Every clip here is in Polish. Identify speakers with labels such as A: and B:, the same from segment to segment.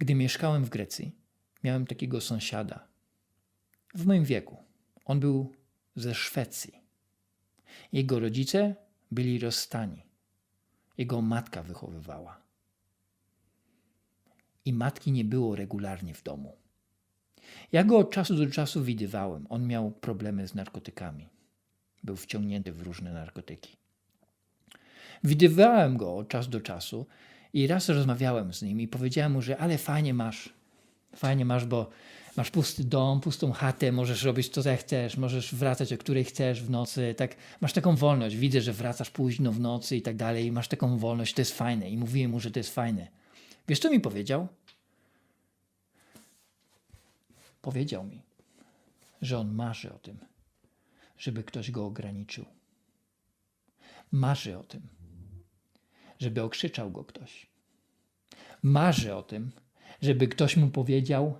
A: Gdy mieszkałem w Grecji, miałem takiego sąsiada w moim wieku. On był ze Szwecji. Jego rodzice byli rozstani. Jego matka wychowywała. I matki nie było regularnie w domu. Ja go od czasu do czasu widywałem. On miał problemy z narkotykami. Był wciągnięty w różne narkotyki. Widywałem go od czasu do czasu i raz rozmawiałem z nim i powiedziałem mu, że ale fajnie masz, fajnie masz, bo masz pusty dom, pustą chatę, możesz robić to, co chcesz, możesz wracać o której chcesz w nocy, tak, masz taką wolność, widzę, że wracasz późno w nocy i tak dalej masz taką wolność, to jest fajne i mówiłem mu, że to jest fajne. Wiesz, co mi powiedział? Powiedział mi, że on marzy o tym, żeby ktoś go ograniczył. Marzy o tym, żeby okrzyczał go ktoś. Marzy o tym, żeby ktoś mu powiedział: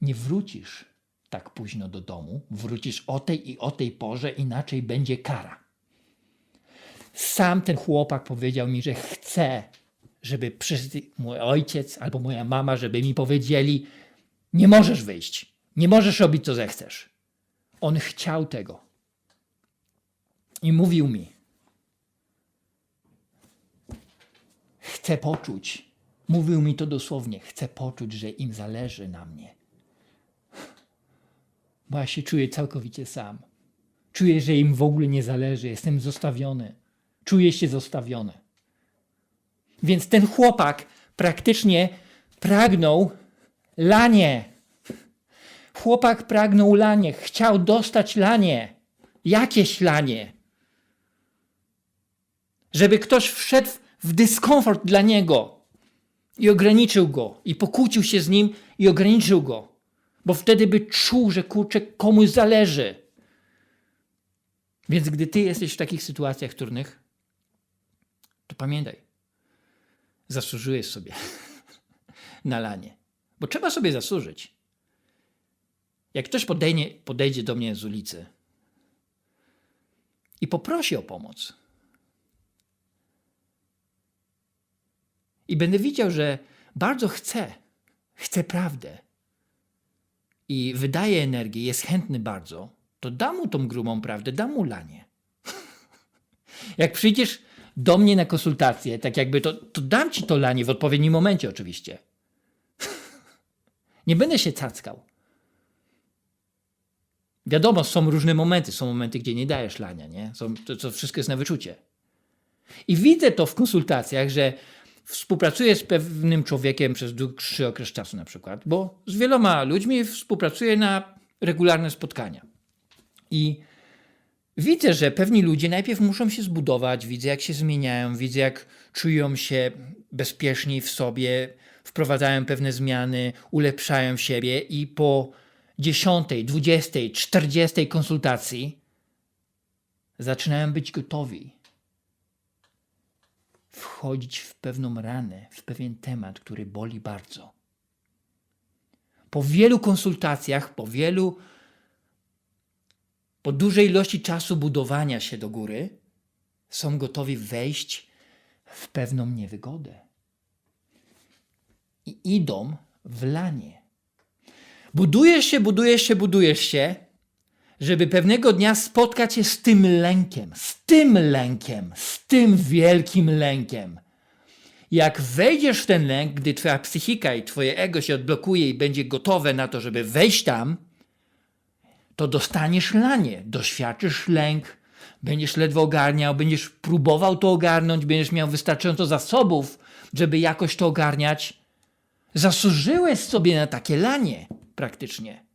A: Nie wrócisz tak późno do domu, wrócisz o tej i o tej porze, inaczej będzie kara. Sam ten chłopak powiedział mi, że chce, żeby przyszedł mój ojciec albo moja mama, żeby mi powiedzieli: Nie możesz wyjść, nie możesz robić co zechcesz. On chciał tego. I mówił mi: Chcę poczuć, mówił mi to dosłownie, chcę poczuć, że im zależy na mnie. Bo ja się czuję całkowicie sam. Czuję, że im w ogóle nie zależy, jestem zostawiony. Czuję się zostawiony. Więc ten chłopak praktycznie pragnął lanie. Chłopak pragnął lanie, chciał dostać lanie. Jakieś lanie. Żeby ktoś wszedł w dyskomfort dla niego i ograniczył go, i pokłócił się z nim i ograniczył go, bo wtedy by czuł, że kurczę, komuś zależy. Więc gdy ty jesteś w takich sytuacjach trudnych, to pamiętaj, zasłużyłeś sobie na lanie. Bo trzeba sobie zasłużyć. Jak ktoś podejdzie, podejdzie do mnie z ulicy i poprosi o pomoc, i będę widział, że bardzo chce, chce prawdę i wydaje energię, jest chętny bardzo, to dam mu tą grubą prawdę, dam mu lanie. Jak przyjdziesz do mnie na konsultację, tak jakby to, to dam ci to lanie w odpowiednim momencie oczywiście. Nie będę się cackał. Wiadomo, są różne momenty. Są momenty, gdzie nie dajesz lania, nie? Są, to, to wszystko jest na wyczucie. I widzę to w konsultacjach, że współpracuję z pewnym człowiekiem przez dłuższy okres czasu na przykład, bo z wieloma ludźmi współpracuję na regularne spotkania. I widzę, że pewni ludzie najpierw muszą się zbudować, widzę jak się zmieniają, widzę jak czują się bezpieczniej w sobie, wprowadzają pewne zmiany, ulepszają siebie i po dziesiątej, dwudziestej, czterdziestej konsultacji zaczynają być gotowi wchodzić w pewną ranę, w pewien temat, który boli bardzo. Po wielu konsultacjach, po wielu, po dużej ilości czasu budowania się do góry, są gotowi wejść w pewną niewygodę. I idą w lanie. Budujesz się, budujesz się, budujesz się, żeby pewnego dnia spotkać się z tym lękiem, z tym lękiem, z tym wielkim lękiem. Jak wejdziesz w ten lęk, gdy twoja psychika i twoje ego się odblokuje i będzie gotowe na to, żeby wejść tam, to dostaniesz lanie, doświadczysz lęk, będziesz ledwo ogarniał, będziesz próbował to ogarnąć, będziesz miał wystarczająco zasobów, żeby jakoś to ogarniać. Zasłużyłeś sobie na takie lanie praktycznie.